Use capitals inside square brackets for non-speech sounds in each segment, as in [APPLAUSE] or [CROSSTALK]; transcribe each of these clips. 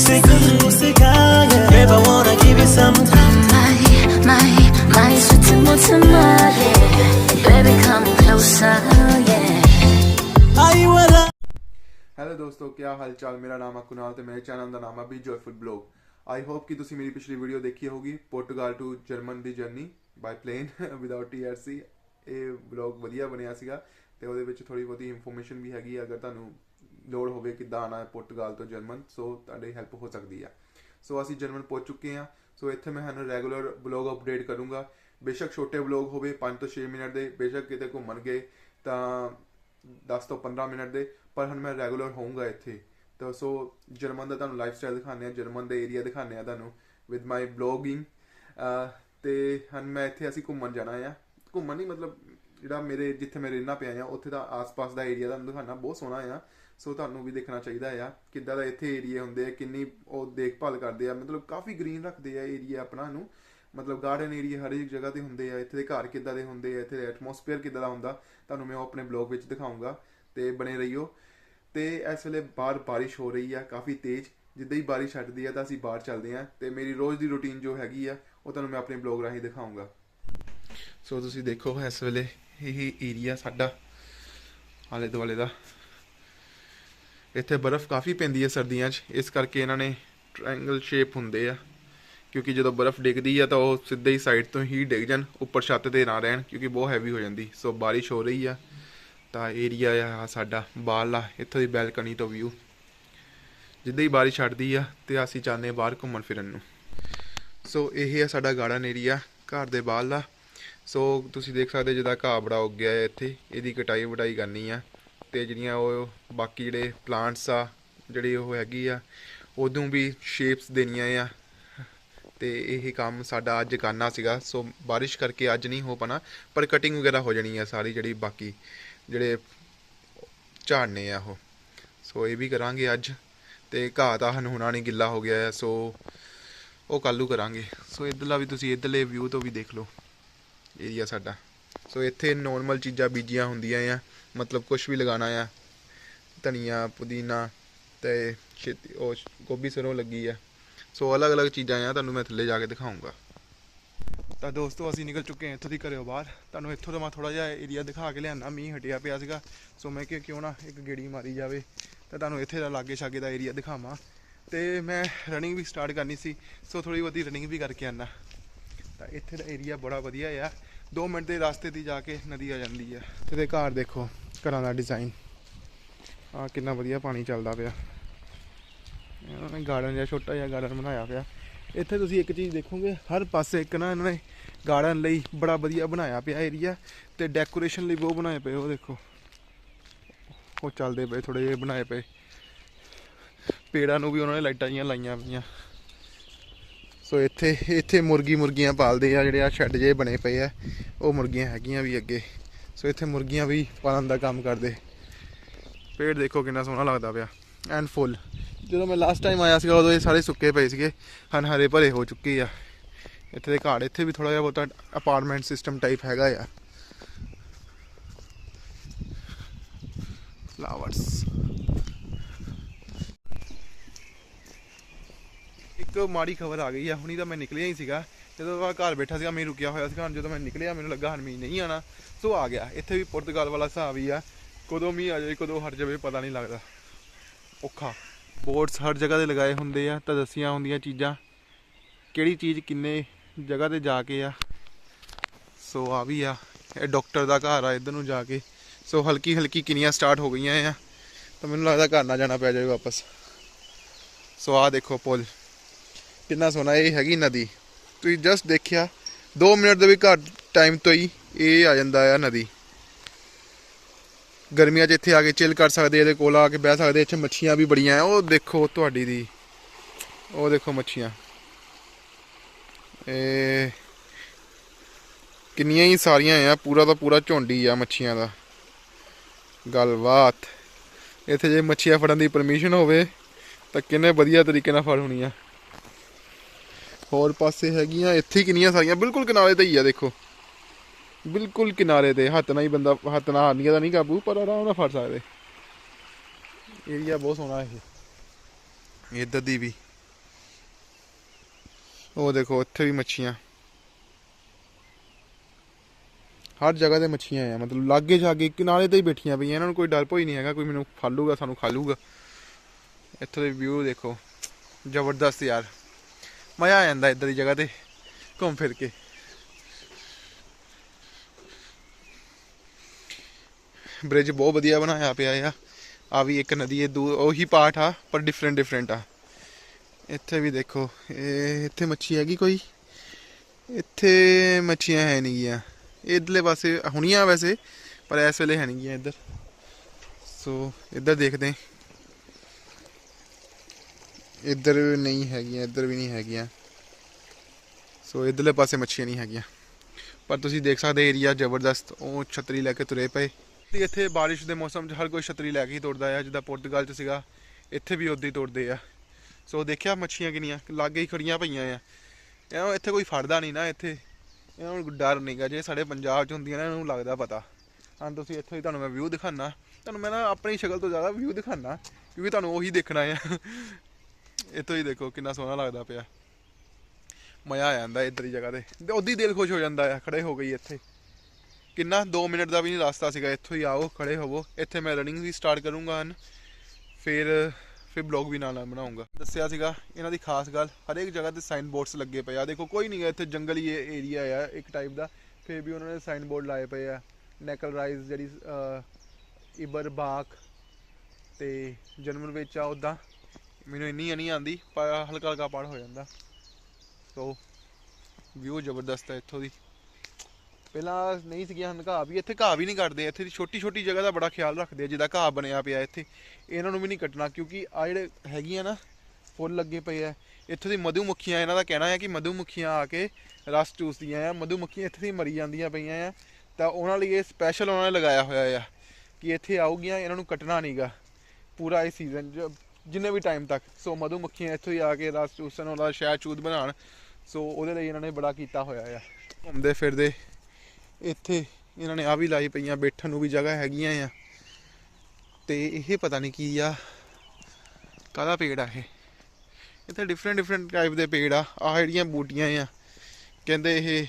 ਸਿੰਗੂ Babe, I wanna give you some My, my, my sweet more. Baby, come closer, yeah. ਆਈ ਵਾਲਾ hello ਦੋਸਤੋ ਕੀ ਹਾਲ ਚਾਲ ਮੇਰਾ ਨਾਮ ਹੈ ਕੁਨਾਲ ਤੇ ਮੇਰੇ ਚੈਨਲ ਦਾ ਨਾਮ ਹੈ be joyful blog I hope ਕਿ ਤੁਸੀਂ ਮੇਰੀ ਪਿਛਲੀ ਵੀਡੀਓ ਦੇਖੀ ਹੋਗੀ Portugal to German the journey by plane without TRC ਇਹ ਬਲੌਗ ਵਧੀਆ ਬਣਿਆ ਸੀਗਾ ਤੇ ਉਹਦੇ ਵਿੱਚ ਥੋੜੀ ਬਹੁਤੀ ਇਨਫੋਰਮੇਸ਼ਨ ਵੀ ਹੈਗੀ ਹੈ ਅਗਰ ਤੁਹਾਨੂੰ ਲੋੜ ਹੋਵੇ ਕਿੱਦਾਂ ਆਣਾ ਹੈ ਪੋਰਟੁਗਲ ਤੋਂ ਜਰਮਨ, ਸੋ ਤੁਹਾਡੀ ਹੈਲਪ ਹੋ ਸਕਦੀ ਹੈ ਸੋ ਅਸੀਂ ਜਰਮਨ ਪਹੁੰਚ ਚੁੱਕੇ ਆ ਸੋ ਇੱਥੇ ਮੈਂ ਤੁਹਾਨੂੰ ਰੈਗੂਲਰ ਬਲੌਗ ਅਪਡੇਟ ਕਰੂੰਗਾ। ਬੇਸ਼ੱਕ ਛੋਟੇ ਬਲੌਗ ਹੋਵੇ 5 ਤੋਂ 6 ਮਿੰਟ ਦੇ, ਬੇਸ਼ੱਕ ਕਿਤੇ ਘੁੰਮਣ ਗਏ ਤਾਂ 10 ਤੋਂ 15 ਮਿੰਟ ਦੇ, ਪਰ ਹੁਣ ਮੈਂ ਰੈਗੂਲਰ ਹੋਊਂਗਾ ਇੱਥੇ। ਤਾਂ ਸੋ ਜਰਮਨ ਦਾ ਤੁਹਾਨੂੰ ਲਾਈਫ ਸਟਾਈਲ ਦਿਖਾਉਂਦੇ ਆ ਜਰਮਨ ਦੇ ਏਰੀਆ ਦਿਖਾਉਂਦੇ ਆ ਤੁਹਾਨੂੰ ਵਿਦ ਮਾਈ ਬਲੌਗਿੰਗ ਤੇ ਹੁਣ ਮੈਂ ਇੱਥੇ ਅਸੀਂ ਘੁੰਮਣ ਜਾਣਾ ਆ। ਘੁੰਮਣ ਨਹੀਂ ਮਤਲਬ ਜਿਹੜਾ ਮੇਰੇ, ਜਿੱਥੇ ਮੈਂ ਰਹਿਣਾ ਪਿਆ ਆ, ਉੱਥੇ ਦਾ ਆਸ-ਪਾਸ ਦਾ ਏਰੀਆ ਤੁਹਾਨੂੰ ਦਿਖਾਉਣਾ ਬਹੁਤ ਸੋਹਣਾ ਆ। ਸੋ ਤੁਹਾਨੂੰ ਵੀ ਦੇਖਣਾ ਚਾਹੀਦਾ ਆ, ਕਿੱਦਾਂ ਦਾ ਇੱਥੇ ਏਰੀਆ ਹੁੰਦੇ ਆ, ਕਿੰਨੀ ਉਹ ਦੇਖਭਾਲ ਕਰਦੇ ਆ, ਮਤਲਬ ਕਾਫੀ ਗ੍ਰੀਨ ਰੱਖਦੇ ਆ ਏਰੀਆ ਆਪਣਾ ਨੂੰ। ਮਤਲਬ ਗਾਰਡਨ ਏਰੀਆ ਹਰ ਇੱਕ ਜਗ੍ਹਾ ਤੇ ਹੁੰਦੇ ਆ, ਇੱਥੇ ਦੇ ਘਰ ਕਿੱਦਾਂ ਦੇ ਹੁੰਦੇ ਆ, ਇੱਥੇ ਦਾ ਐਟਮੋਸਫੇਅਰ ਕਿੱਦਾਂ ਦਾ ਹੁੰਦਾ, ਤੁਹਾਨੂੰ ਮੈਂ ਉਹ ਆਪਣੇ ਬਲੌਗ ਵਿੱਚ ਦਿਖਾਉਂਗਾ, ਤੇ ਬਣੇ ਰਹੀਓ। ਤੇ ਇਸ ਵੇਲੇ ਬਾਹਰ ਬਾਰਿਸ਼ ਹੋ ਰਹੀ ਆ, ਕਾਫੀ ਤੇਜ਼, ਜਿੱਦਾਂ ਹੀ ਬਾਰਿਸ਼ ਹਟਦੀ ਆ ਤਾਂ ਅਸੀਂ ਬਾਹਰ ਚੱਲਦੇ ਆ, ਤੇ ਮੇਰੀ ਰੋਜ਼ ਦੀ ਰੁਟੀਨ ਜੋ ਹੈਗੀ ਆ, ਉਹ ਤੁਹਾਨੂੰ ਮੈਂ ਆਪਣੇ ਬਲੌਗ ਰਾਹੀਂ ਦਿਖਾਉਂਗਾ। ਸੋ ਤੁਸੀਂ ਦੇਖੋ ਇਸ ਵੇਲੇ ਇਹ ਏਰੀਆ ਸਾਡਾ, ਆਲੇ ਦੁਆਲੇ ਦਾ। ਇੱਥੇ ਬਰਫ਼ ਕਾਫੀ ਪੈਂਦੀ ਹੈ ਸਰਦੀਆਂ 'ਚ, ਇਸ ਕਰਕੇ ਇਹਨਾਂ ਨੇ ਟ੍ਰਾਇੰਗਲ ਸ਼ੇਪ ਹੁੰਦੇ ਆ। ਕਿਉਂਕਿ ਜਦੋਂ ਬਰਫ਼ ਡਿੱਗਦੀ ਆ ਤਾਂ ਉਹ ਸਿੱਧੇ ਹੀ ਸਾਈਡ ਤੋਂ ਹੀ ਡਿੱਗ ਜਾਣ, ਉੱਪਰ ਛੱਤ ਤੇ ਨਾ ਰਹਿਣ, ਕਿਉਂਕਿ ਬਹੁਤ ਹੈਵੀ ਹੋ ਜਾਂਦੀ। ਸੋ ਬਾਰਿਸ਼ ਹੋ ਰਹੀ ਆ, ਤਾਂ ਏਰੀਆ ਆ ਸਾਡਾ, ਬਾਹਰਲਾ, ਇੱਥੋਂ ਦੀ ਬੈਲਕਨੀ ਤੋਂ ਵਿਊ ਜਿੱਦਾਂ ਹੀ ਬਾਰਿਸ਼ ਛੱਡਦੀ ਆ ਤੇ ਅਸੀਂ ਚਾਹੁੰਦੇ ਹਾਂ ਬਾਹਰ ਘੁੰਮਣ ਫਿਰਨ ਨੂੰ। ਸੋ ਇਹ ਆ ਸਾਡਾ ਗਾਰਡਨ ਏਰੀਆ ਘਰ ਦੇ ਬਾਹਰਲਾ। ਸੋ ਤੁਸੀਂ ਦੇਖ ਸਕਦੇ ਜਿੱਦਾਂ ਘਾਹ ਬੜਾ ਉੱਗ ਗਿਆ ਹੈ ਇੱਥੇ, ਇਹਦੀ ਕਟਾਈ ਵਟਾਈ ਕਰਨੀ ਆ। ਤੇ ਜਿਹੜੀਆਂ ਉਹ ਬਾਕੀ ਜਿਹੜੇ ਪਲਾਂਟਸ ਆ, ਜਿਹੜੀ ਉਹ ਹੈਗੀ ਆ ਉਦੋਂ ਵੀ ਸ਼ੇਪਸ ਦੇਣੀਆਂ ਆ। ਤੇ ਇਹ ਕੰਮ ਸਾਡਾ ਅੱਜ ਕਰਨਾ ਸੀਗਾ, ਸੋ ਬਾਰਿਸ਼ ਕਰਕੇ ਅੱਜ ਨਹੀਂ ਹੋ ਪਾਣਾ ਪਰ ਕਟਿੰਗ ਵਗੈਰਾ ਹੋ ਜਾਣੀ ਆ ਸਾਰੀ ਜਿਹੜੀ ਬਾਕੀ ਜਿਹੜੇ ਝਾੜਨੇ ਆ ਉਹ। ਸੋ ਇਹ ਵੀ ਕਰਾਂਗੇ ਅੱਜ, ਤੇ ਘਾਹ ਤਾਂ ਹਨ ਹੁਣਾ ਨਹੀਂ ਗਿੱਲਾ ਹੋ ਗਿਆ ਆ ਸੋ ਉਹ ਕੱਲੂ ਕਰਾਂਗੇ। ਸੋ ਇਧਰਲਾ ਵੀ ਤੁਸੀਂ ਇਧਰਲੇ ਵਿਊ ਤੋਂ ਵੀ ਦੇਖ ਲਓ ਏਰੀਆ ਸਾਡਾ। ਸੋ ਇੱਥੇ ਨੋਰਮਲ ਚੀਜ਼ਾਂ ਬੀਜੀਆਂ ਹੁੰਦੀਆਂ ਆ, ਮਤਲਬ ਕੁਝ ਵੀ ਲਗਾਉਣਾ ਆ, ਧਨੀਆ, ਪੁਦੀਨਾ ਤੇ ਛੇਤੀ, ਉਹ ਗੋਭੀ ਸਰੋਂ ਲੱਗੀ ਆ। ਸੋ ਅਲੱਗ-ਅਲੱਗ ਚੀਜ਼ਾਂ ਆ, ਤੁਹਾਨੂੰ ਮੈਂ ਥੱਲੇ ਜਾ ਕੇ ਦਿਖਾਉਂਗਾ। ਤਾਂ ਦੋਸਤੋ, ਅਸੀਂ ਨਿਕਲ ਚੁੱਕੇ ਹਾਂ ਇੱਥੋਂ ਦੀ ਘਰਿਓ ਬਾਹਰ। ਤੁਹਾਨੂੰ ਇੱਥੋਂ ਦਾ ਮੈਂ ਥੋੜਾ ਜਿਹਾ ਏਰੀਆ ਦਿਖਾ ਕੇ ਲਿਆਣਾ ਮੀਂਹ ਹਟਿਆ ਪਿਆ ਸੀਗਾ। ਸੋ ਮੈਂ ਕਿਹਾ ਕਿਉਂ ਨਾ ਇੱਕ ਗੇੜੀ ਮਾਰੀ ਜਾਵੇ। ਤਾਂ ਤੁਹਾਨੂੰ ਇੱਥੇ ਦਾ ਲਾਗੇ ਛਾਗੇ ਦਾ ਏਰੀਆ ਦਿਖਾਵਾਂ। ਤੇ ਮੈਂ ਰਨਿੰਗ ਵੀ ਸਟਾਰਟ ਕਰਨੀ ਸੀ, ਸੋ ਥੋੜੀ ਬਹੁਤੀ ਰਨਿੰਗ ਵੀ ਕਰਕੇ ਆਣਾ ਤਾਂ ਇੱਥੇ ਦਾ ਏਰੀਆ ਬੜਾ ਵਧੀਆ ਆ। 2 ਮਿੰਟ ਦੇ ਰਸਤੇ ਦੀ ਜਾ ਕੇ ਨਦੀ ਆ ਜਾਂਦੀ ਹੈ ਤੇ ਘਰ ਦੇਖੋ, ਘਰਾਂ ਦਾ ਡਿਜ਼ਾਈਨ ਆ ਕਿੰਨਾ ਵਧੀਆ ਪਾਣੀ ਚੱਲਦਾ ਪਿਆ। ਇਹਨਾਂ ਨੇ ਗਾਰਡਨ ਜਿਹਾ ਛੋਟਾ ਜਿਹਾ ਗਾਰਡਨ ਬਣਾਇਆ ਪਿਆ। ਇੱਥੇ ਤੁਸੀਂ ਇੱਕ ਚੀਜ਼ ਦੇਖੋਗੇ, ਹਰ ਪਾਸੇ ਇੱਕ ਨਾ ਇਹਨਾਂ ਨੇ ਗਾਰਡਨ ਲਈ ਬੜਾ ਵਧੀਆ ਬਣਾਇਆ ਪਿਆ ਏਰੀਆ ਤੇ ਡੈਕੋਰੇਸ਼ਨ ਲਈ ਬਹੁਤ ਬਣਾਏ ਪਏ, ਉਹ ਦੇਖੋ। ਉਹ ਚੱਲਦੇ ਪਏ ਥੋੜੇ ਜਿਹੇ ਬਣਾਏ ਪਏ। ਪੇੜਾਂ ਨੂੰ ਵੀ ਉਹਨਾਂ ਨੇ ਲਾਈਟਾਂ ਜੀਆਂ ਲਾਈਆਂ ਪਈਆਂ। ਸੋ ਇੱਥੇ ਇੱਥੇ ਮੁਰਗੀ ਮੁਰਗੀਆਂ ਪਾਲਦੇ ਆ, ਜਿਹੜੇ ਆ ਸ਼ੈੱਡ ਜੇ ਬਣੇ ਪਏ ਆ। ਉਹ ਮੁਰਗੀਆਂ ਹੈਗੀਆਂ ਵੀ ਅੱਗੇ। ਸੋ ਇੱਥੇ ਮੁਰਗੀਆਂ ਵੀ ਪਾਲਣ ਦਾ ਕੰਮ ਕਰਦੇ। ਪੇੜ ਦੇਖੋ ਕਿੰਨਾ ਸੋਹਣਾ ਲੱਗਦਾ ਪਿਆ। And full. ਜਦੋਂ ਮੈਂ ਲਾਸਟ ਟਾਈਮ ਆਇਆ ਸੀਗਾ, ਉਦੋਂ ਇਹ ਸਾਰੇ ਸੁੱਕੇ ਪਏ ਸੀਗੇ। ਹਨ ਹਰੇ ਭਰੇ ਹੋ ਚੁੱਕੇ ਆ। ਇੱਥੇ ਦੇ ਘਾੜ, ਇੱਥੇ ਵੀ ਥੋੜਾ ਜਿਹਾ ਬਹੁਤਾ ਅਪਾਰਟਮੈਂਟ ਸਿਸਟਮ ਟਾਈਪ ਹੈਗਾ ਆ। ਫਲਾਵਰਸ ਇੱਕ ਮਾੜੀ ਖਬਰ ਆ ਗਈ ਆ, ਹੁਣੀ ਤਾਂ ਮੈਂ ਨਿਕਲਿਆ ਹੀ ਸੀਗਾ। ਜਦੋਂ ਮੈਂ ਘਰ ਬੈਠਾ ਸੀਗਾ, ਮੈਂ ਰੁਕਿਆ ਹੋਇਆ ਸੀਗਾ, ਹੁਣ ਜਦੋਂ ਮੈਂ ਨਿਕਲਿਆ, ਮੈਨੂੰ ਲੱਗਾ ਹੁਣ ਮੀਂਹ ਨਹੀਂ ਆਣਾ ਸੋ ਆ ਗਿਆ। ਇੱਥੇ ਵੀ ਪੁਰਤਗਾਲ ਵਾਲਾ ਹਿਸਾਬ ਹੀ ਆ। ਕਦੋਂ ਮੀਂਹ ਆ ਜਾਵੇ, ਕਦੋਂ ਹਟ ਜਾਵੇ, ਪਤਾ ਨਹੀਂ ਲੱਗਦਾ। ਔਖਾ। ਬੋਰਡਸ ਹਰ ਜਗ੍ਹਾ ਤੇ ਲਗਾਏ ਹੁੰਦੇ ਆ ਤਾਂ ਦੱਸੀਆਂ ਹੁੰਦੀਆਂ ਚੀਜ਼ਾਂ। ਕਿਹੜੀ ਚੀਜ਼ ਕਿੰਨੇ ਜਗ੍ਹਾ ਤੇ ਜਾ ਕੇ ਆ। ਸੋ ਆ ਵੀ ਆ। ਇਹ ਡਾਕਟਰ ਦਾ ਘਰ ਆ, ਇਧਰ ਨੂੰ ਜਾ ਕੇ। ਸੋ ਹਲਕੀ ਹਲਕੀ ਕਿੰਨੀਆਂ ਸਟਾਰਟ ਹੋ ਗਈਆਂ ਆ। ਤਾਂ ਮੈਨੂੰ ਲੱਗਦਾ ਘਰ ਨਾ ਜਾਣਾ ਪੈ ਜਾਵੇ ਵਾਪਸ। ਸੋ ਆ ਦੇਖੋ ਪੁਲ। ਕਿੰਨਾ ਸੋਹਣਾ ਇਹ ਹੈਗੀ ਨਦੀ। ਤੁਸੀਂ ਜਸਟ ਦੇਖਿਆ 2 ਮਿੰਟ ਦੇ ਵੀ ਘੱਟ ਟਾਈਮ ਤੋਂ ਹੀ ਇਹ ਆ ਜਾਂਦਾ ਆ ਨਦੀ। ਗਰਮੀਆਂ 'ਚ ਇੱਥੇ ਆ ਕੇ ਚਿਲ ਕਰ ਸਕਦੇ ਇਹਦੇ ਕੋਲ ਆ ਕੇ ਬਹਿ ਸਕਦੇ ਇੱਥੇ ਮੱਛੀਆਂ ਵੀ ਬੜੀਆਂ ਆ। ਉਹ ਦੇਖੋ ਤੁਹਾਡੀ ਦੀ। ਉਹ ਦੇਖੋ ਮੱਛੀਆਂ। ਇਹ ਕਿੰਨੀਆਂ ਹੀ ਸਾਰੀਆਂ ਆ, ਪੂਰਾ ਦਾ ਪੂਰਾ ਝੁੰਡੀ ਆ ਮੱਛੀਆਂ ਦਾ। ਗੱਲਬਾਤ। ਇੱਥੇ ਜੇ ਮੱਛੀਆਂ ਫੜਨ ਦੀ ਪਰਮਿਸ਼ਨ ਹੋਵੇ, ਤਾਂ ਕਿੰਨੇ ਵਧੀਆ ਤਰੀਕੇ ਨਾਲ ਫੜ ਹੋਣੀਆਂ। ਹੋਰ ਪਾਸੇ ਹੈਗੀਆਂ, ਇੱਥੇ ਕਿੰਨੀਆਂ ਸਾਰੀਆਂ? ਬਿਲਕੁਲ ਕਿਨਾਰੇ ਤੇ ਹੀ ਆ, ਦੇਖੋ। ਬਿਲਕੁਲ ਕਿਨਾਰੇ ਤੇ, ਹੱਥ ਨਾਲ ਹੀ ਬੰਦਾ, ਹੱਥ ਨਾਲ ਹਾਨੀਆਂ ਦਾ ਨਹੀਂ ਕਾਬੂ, ਪਰ ਆਰਾਮ ਨਾਲ ਫੜ ਸਕਦੇ। ਏਰੀਆ ਬਹੁਤ ਸੋਹਣਾ ਇਹ। ਇੱਧਰ ਦੀ ਵੀ। ਉਹ ਦੇਖੋ ਇੱਥੇ ਵੀ ਮੱਛੀਆਂ। ਹਰ ਜਗ੍ਹਾ ਤੇ ਮੱਛੀਆਂ ਆ, ਮਤਲਬ ਲਾਗੇ ਜਾਗੇ ਕਿਨਾਰੇ ਤੇ ਹੀ ਬੈਠੀਆਂ ਪਈਆਂ, ਇਹਨਾਂ ਨੂੰ ਕੋਈ ਡਰ ਭੋਈ ਨਹੀਂ ਹੈਗਾ, ਕੋਈ ਮੈਨੂੰ ਫੜ ਲੂਗਾ ਸਾਨੂੰ ਖਾ ਲੂਗਾ। ਇੱਥੋਂ ਦੇ ਵਿਊ ਦੇਖੋ, ਜ਼ਬਰਦਸਤ ਯਾਰ। ਮਜ਼ਾ ਆ ਜਾਂਦਾ ਇੱਧਰ ਦੀ ਜਗ੍ਹਾ ਤੇ, ਘੁੰਮ ਫਿਰ ਕੇ। ਬ੍ਰਿਜ ਬਹੁਤ ਵਧੀਆ ਬਣਾਇਆ ਪਿਆ ਆ। ਆ ਵੀ ਇੱਕ ਨਦੀ ਹੈ ਦੂ, ਉਹੀ ਪਾਰਟ ਆ, ਪਰ ਡਿਫਰੈਂਟ ਡਿਫਰੈਂਟ ਆ। ਇੱਥੇ ਵੀ ਦੇਖੋ, ਇਹ ਇੱਥੇ ਮੱਛੀ ਹੈਗੀ ਕੋਈ? ਇੱਥੇ ਮੱਛੀਆਂ ਹੈ ਨਹੀਂ ਗੀਆਂ। ਇਧਰਲੇ ਪਾਸੇ ਹੁਣੀਆਂ ਵੈਸੇ, ਪਰ ਇਸ ਵੇਲੇ ਹੈ ਨਹੀਂ ਗੀਆਂ ਇੱਧਰ। ਸੋ ਇੱਧਰ ਦੇਖਦੇ ਹਾਂ। ਇੱਧਰ ਨਹੀਂ ਹੈਗੀਆਂ, ਇੱਧਰ ਵੀ ਨਹੀਂ ਹੈਗੀਆਂ। ਸੋ ਇਧਰਲੇ ਪਾਸੇ ਮੱਛੀਆਂ ਨਹੀਂ ਹੈਗੀਆਂ। ਪਰ ਤੁਸੀਂ ਦੇਖ ਸਕਦੇ ਏਰੀਆ ਜ਼ਬਰਦਸਤ, ਉਹ ਛਤਰੀ ਲੈ ਕੇ ਤੁਰੇ ਪਏ। ਤੇ ਇੱਥੇ ਬਾਰਿਸ਼ ਦੇ ਮੌਸਮ 'ਚ ਹਰ ਕੋਈ ਛਤਰੀ ਲੈ ਕੇ ਹੀ ਤੁਰਦਾ ਆ, ਜਿੱਦਾਂ ਪੁਰਤਗਾਲ 'ਚ ਸੀਗਾ, ਇੱਥੇ ਵੀ ਉਦਾਂ ਹੀ ਤੁਰਦੇ ਆ। ਸੋ ਦੇਖਿਆ ਮੱਛੀਆਂ ਕਿੰਨੀਆਂ, ਲਾਗੇ ਹੀ ਖੜੀਆਂ ਪਈਆਂ ਆ। ਇਹਨਾਂ ਇੱਥੇ ਕੋਈ ਫੜਦਾ ਨਹੀਂ ਨਾ ਇੱਥੇ। ਇਹਨਾਂ ਨੂੰ ਡਰ ਨਹੀਂਗਾ ਜੇ ਸਾਡੇ ਪੰਜਾਬ 'ਚ ਹੁੰਦੀਆਂ ਨਾ, ਇਹਨਾਂ ਨੂੰ ਲੱਗਦਾ ਪਤਾ। ਹਾਂ, ਤੁਸੀਂ ਇੱਥੋਂ ਹੀ ਤੁਹਾਨੂੰ ਮੈਂ ਵਿਊ ਦਿਖਾਣਾ ਤੁਹਾਨੂੰ ਮੈਂ ਨਾ ਆਪਣੀ ਸ਼ਕਲ ਤੋਂ ਜ਼ਿਆਦਾ ਵਿਊ ਦਿਖਾਣਾ ਕਿਉਂਕਿ ਤੁਹਾਨੂੰ ਉਹੀ ਦੇਖਣਾ ਆ। ਇੱਥੋਂ ਹੀ ਦੇਖੋ ਕਿੰਨਾ ਸੋਹਣਾ ਲੱਗਦਾ ਪਿਆ। ਮਜ਼ਾ ਆ ਜਾਂਦਾ ਇੱਧਰ ਦੀ ਜਗ੍ਹਾ ਤੇ। ਤੇ ਉਦੀ ਦਿਲ ਖੁਸ਼ ਹੋ ਜਾਂਦਾ ਆ, ਖੜੇ ਹੋ ਗਈ ਇੱਥੇ। ਕਿੰਨਾ 2 ਮਿੰਟ ਦਾ ਵੀ ਨਹੀਂ ਰਸਤਾ ਸੀਗਾ, ਇੱਥੋਂ ਹੀ ਆਓ, ਖੜੇ ਹੋਵੋ। ਇੱਥੇ ਮੈਂ ਰਨਿੰਗ ਵੀ ਸਟਾਰਟ ਕਰੂੰਗਾ ਹਨ। ਫਿਰ ਫਿਰ ਬਲੌਗ ਵੀ ਨਾਲ ਨਾਲ ਬਣਾਉਂਗਾ। ਦੱਸਿਆ ਸੀਗਾ ਇਹਨਾਂ ਦੀ ਖਾਸ ਗੱਲ, ਹਰੇਕ ਜਗ੍ਹਾ ਤੇ ਸਾਈਨ ਬੋਰਡਸ ਲੱਗੇ ਪਏ ਆ। ਦੇਖੋ, ਕੋਈ ਨਹੀਂ ਹੈ ਇੱਥੇ, ਜੰਗਲੀ ਏਰੀਆ ਆ, ਇੱਕ ਟਾਈਪ ਦਾ। ਫਿਰ ਵੀ ਉਹਨਾਂ ਨੇ ਸਾਈਨ ਬੋਰਡ ਲਾਏ ਪਏ ਆ। ਨੈਕਲ ਰਾਈਜ਼ ਜਿਹੜੀ ਇਬਰ ਬਾਕ ਤੇ ਜਨਮਨ ਵਿੱਚ ਆ ਉਦਾਂ। ਮੈਨੂੰ ਇੰਨੀ ਨਹੀਂ ਆਂਦੀ ਪਰ ਹਲਕਾ ਹਲਕਾ ਪੜ ਹੋ ਜਾਂਦਾ। ਸੋ, ਵਿਊ ਜ਼ਬਰਦਸਤ ਹੈ ਇੱਥੋਂ ਦੀ। ਪਹਿਲਾਂ ਨਹੀਂ ਸੀਗੀਆਂ ਹਨ ਘਾਹ ਵੀ, ਇੱਥੇ ਘਾਹ ਵੀ ਨਹੀਂ ਕੱਟਦੇ। ਇੱਥੇ ਦੀ ਛੋਟੀ ਛੋਟੀ ਜਗ੍ਹਾ ਦਾ ਬੜਾ ਖਿਆਲ ਰੱਖਦੇ ਆ, ਜਿੱਦਾਂ ਘਾਹ ਬਣਿਆ ਪਿਆ ਇੱਥੇ। ਇਹਨਾਂ ਨੂੰ ਵੀ ਨਹੀਂ ਕੱਟਣਾ, ਕਿਉਂਕਿ ਆ ਜਿਹੜੇ ਹੈਗੀਆਂ ਨਾ, ਫੁੱਲ ਲੱਗੇ ਪਏ ਆ। ਇੱਥੋਂ ਦੀ ਮਧੂਮੱਖੀਆਂ, ਇਹਨਾਂ ਦਾ ਕਹਿਣਾ ਹੈ ਕਿ ਮਧੂਮੱਖੀਆਂ ਆ ਕੇ ਰਸ ਚੂਸਦੀਆਂ ਆ। ਮਧੂਮੱਖੀਆਂ ਇੱਥੇ ਦੀ ਮਰੀ ਜਾਂਦੀਆਂ ਪਈਆਂ ਆ। ਤਾਂ ਉਹਨਾਂ ਲਈ ਇਹ ਸਪੈਸ਼ਲ ਉਹਨਾਂ ਨੇ ਲਗਾਇਆ ਹੋਇਆ ਆ ਕਿ ਇੱਥੇ ਆਉਗੀਆਂ, ਇਹਨਾਂ ਨੂੰ ਕੱਟਣਾ ਨਹੀਂਗਾ ਪੂਰਾ ਇਹ ਸੀਜ਼ਨ ਜਿੰਨੇ ਵੀ ਟਾਈਮ ਤੱਕ। ਸੋ ਮਧੂ ਮੱਖੀਆਂ ਇੱਥੋਂ ਹੀ ਆ ਕੇ ਰਸ ਚੂਸਣ ਉਹਦਾ ਸ਼ਹਿਦ ਚੂਦ ਬਣਾਉਣ। ਸੋ ਉਹਦੇ ਲਈ ਇਹਨਾਂ ਨੇ ਬੜਾ ਕੀਤਾ ਹੋਇਆ ਆ। ਘੁੰਮਦੇ ਫਿਰਦੇ ਇੱਥੇ ਇਹਨਾਂ ਨੇ ਆ ਵੀ ਲਾਈ ਪਈਆਂ, ਬੈਠਣ ਨੂੰ ਵੀ ਜਗ੍ਹਾ ਹੈਗੀਆਂ ਆ। ਤੇ ਇਹ ਪਤਾ ਨਹੀਂ ਕੀ ਆ, ਕਾਹਦਾ ਪੇੜ ਆ ਇਹ? ਇੱਥੇ ਡਿਫਰੈਂਟ ਡਿਫਰੈਂਟ ਟਾਈਪ ਦੇ ਪੇੜ ਆ। ਆਹ ਜਿਹੜੀਆਂ ਬੂਟੀਆਂ ਆ, ਕਹਿੰਦੇ ਇਹ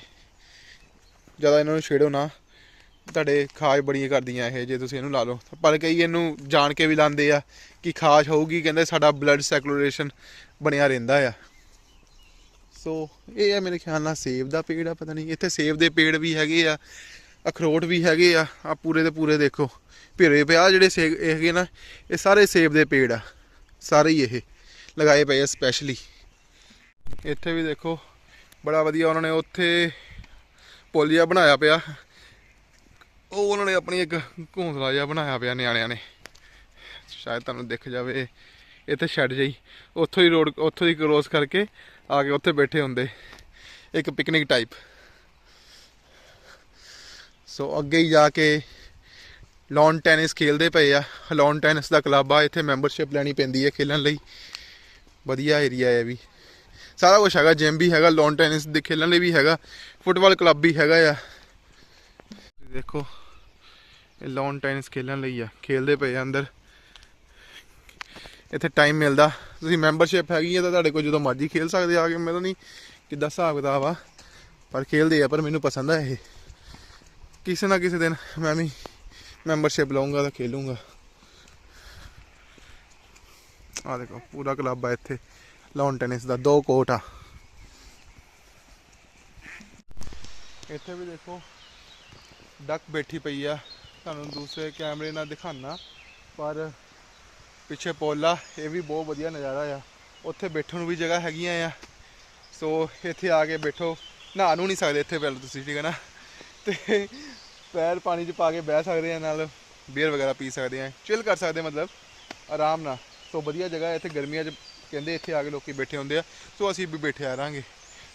ਜ਼ਿਆਦਾ ਇਹਨਾਂ ਨੂੰ ਛੇੜੋ ਨਾ। ਤੁਹਾਡੇ ਖਾਜ ਬੜੀਆਂ ਕਰਦੀਆਂ ਇਹ, ਜੇ ਤੁਸੀਂ ਇਹਨੂੰ ਲਾ ਲਓ। ਪਰ ਕਈ ਇਹਨੂੰ ਜਾਣ ਕੇ ਵੀ ਲਾਉਂਦੇ ਆ ਕਿ ਖਾਜ ਹੋਊਗੀ, ਕਹਿੰਦੇ ਸਾਡਾ ਬਲੱਡ ਸਰਕੂਲੇਸ਼ਨ ਬਣਿਆ ਰਹਿੰਦਾ ਆ। ਸੋ ਇਹ ਆ ਮੇਰੇ ਖਿਆਲ ਨਾਲ ਸੇਬ ਦਾ ਪੇੜ ਆ, ਪਤਾ ਨਹੀਂ, ਇੱਥੇ ਸੇਬ ਦੇ ਪੇੜ ਵੀ ਹੈਗੇ ਆ, ਅਖਰੋਟ ਵੀ ਹੈਗੇ ਆ। ਆ ਪੂਰੇ ਦੇ ਪੂਰੇ ਦੇਖੋ, ਭਿਰੇ ਪਿਆ ਜਿਹੜੇ ਸੇਬ, ਇਹ ਹੈਗੇ ਨਾ, ਇਹ ਸਾਰੇ ਸੇਬ ਦੇ ਪੇੜ ਆ, ਸਾਰੇ ਹੀ ਇਹ ਲਗਾਏ ਪਏ ਆ ਸਪੈਸ਼ਲੀ ਇੱਥੇ ਵੀ ਦੇਖੋ, ਬੜਾ ਵਧੀਆ ਉਹਨਾਂ ਨੇ ਉੱਥੇ ਪੋਲੀਆ ਬਣਾਇਆ ਪਿਆ। ਉਹ ਉਹਨਾਂ ਨੇ ਆਪਣੀ ਇੱਕ ਘੋਂਸਲਾ ਜਿਹਾ ਬਣਾਇਆ ਪਿਆ ਨਿਆਣਿਆਂ ਨੇ। ਸ਼ਾਇਦ ਤੁਹਾਨੂੰ ਦਿਖ ਜਾਵੇ, ਇੱਥੇ ਛੱਡ ਜਾਈ ਉੱਥੋਂ ਹੀ ਰੋਡ, ਉੱਥੋਂ ਹੀ ਕ੍ਰੋਸ ਕਰਕੇ ਆ ਕੇ ਉੱਥੇ ਬੈਠੇ ਹੁੰਦੇ। ਇੱਕ ਪਿਕਨਿਕ ਟਾਈਪ ਸੋ ਅੱਗੇ ਹੀ ਜਾ ਕੇ ਲੌਨ ਟੈਨਿਸ ਖੇਲਦੇ ਪਏ ਆ। ਲੌਨ ਟੈਨਿਸ ਦਾ ਕਲੱਬ ਆ, ਇੱਥੇ ਮੈਂਬਰਸ਼ਿਪ ਲੈਣੀ ਪੈਂਦੀ ਹੈ ਖੇਲਣ ਲਈ। ਵਧੀਆ ਏਰੀਆ ਹੈ ਵੀ। ਸਾਰਾ ਕੁਝ ਹੈਗਾ ਜਿਮ ਵੀ ਹੈਗਾ ਲੌਨ ਟੈਨਿਸ ਦੇ ਖੇਲਣ ਲਈ ਵੀ ਹੈਗਾ ਫੁੱਟਬਾਲ ਕਲੱਬ ਵੀ ਹੈਗਾ ਆ। ਦੇਖੋ। ਇਹ ਲੌਨ ਟੈਨਿਸ ਖੇਲਣ ਲਈ ਆ, ਖੇਲਦੇ ਪਏ ਆ ਅੰਦਰ। ਇੱਥੇ ਟਾਈਮ ਮਿਲਦਾ। ਤੁਸੀਂ ਮੈਂਬਰਸ਼ਿਪ ਹੈਗੀ ਆ ਤਾਂ ਤੁਹਾਡੇ ਕੋਲ ਜਦੋਂ ਮਰਜ਼ੀ ਖੇਲ ਸਕਦੇ ਆ ਕੇ ਮੈਂ ਤਾਂ ਨਹੀਂ ਕਿੱਦਾਂ ਹਿਸਾਬ ਕਿਤਾਬ ਆ। ਪਰ ਖੇਲਦੇ ਆ, ਪਰ ਮੈਨੂੰ ਪਸੰਦ ਆ ਇਹ। ਕਿਸੇ ਨਾ ਕਿਸੇ ਦਿਨ ਮੈਂ ਵੀ ਮੈਂਬਰਸ਼ਿਪ ਲਵਾਂਗਾ ਤਾਂ ਖੇਲੂੰਗਾ। ਆ ਦੇਖੋ, ਪੂਰਾ ਕਲੱਬ ਆ ਇੱਥੇ। ਲਾਉਨ ਟੈਨਿਸ ਦਾ ਦੋ ਕੋਰਟ ਆ। ਇੱਥੇ ਵੀ ਦੇਖੋ ਡੱਕ ਬੈਠੀ ਪਈ ਆ। ਤੁਹਾਨੂੰ ਦੂਸਰੇ ਕੈਮਰੇ ਨਾਲ ਦਿਖਾਣਾ ਪਰ ਪਿੱਛੇ ਪੋਲਾ, ਇਹ ਵੀ ਬਹੁਤ ਵਧੀਆ ਨਜ਼ਾਰਾ ਆ। ਉੱਥੇ ਬੈਠਣ ਨੂੰ ਵੀ ਜਗ੍ਹਾ ਹੈਗੀਆਂ ਆ। ਸੋ ਇੱਥੇ ਆ ਕੇ ਬੈਠੋ। ਨਹਾ ਨੂੰ ਨਹੀਂ ਸਕਦੇ ਇੱਥੇ ਪਹਿਲਾਂ ਤੁਸੀਂ, ਠੀਕ ਹੈ ਨਾ? ਤੇ ਪੈਰ ਪਾਣੀ 'ਚ ਪਾ ਕੇ ਬਹਿ ਸਕਦੇ ਆ, ਨਾਲ ਬੀਅਰ ਵਗੈਰਾ ਪੀ ਸਕਦੇ ਆ। ਚਿਲ ਕਰ ਸਕਦੇ ਮਤਲਬ ਆਰਾਮ ਨਾਲ। ਸੋ ਵਧੀਆ ਜਗ੍ਹਾ ਇੱਥੇ ਗਰਮੀਆਂ 'ਚ, ਕਹਿੰਦੇ ਇੱਥੇ ਆ ਕੇ ਲੋਕੀ ਬੈਠੇ ਹੁੰਦੇ ਆ। ਸੋ ਅਸੀਂ ਵੀ ਬੈਠੇ ਆ ਰਾਂਗੇ।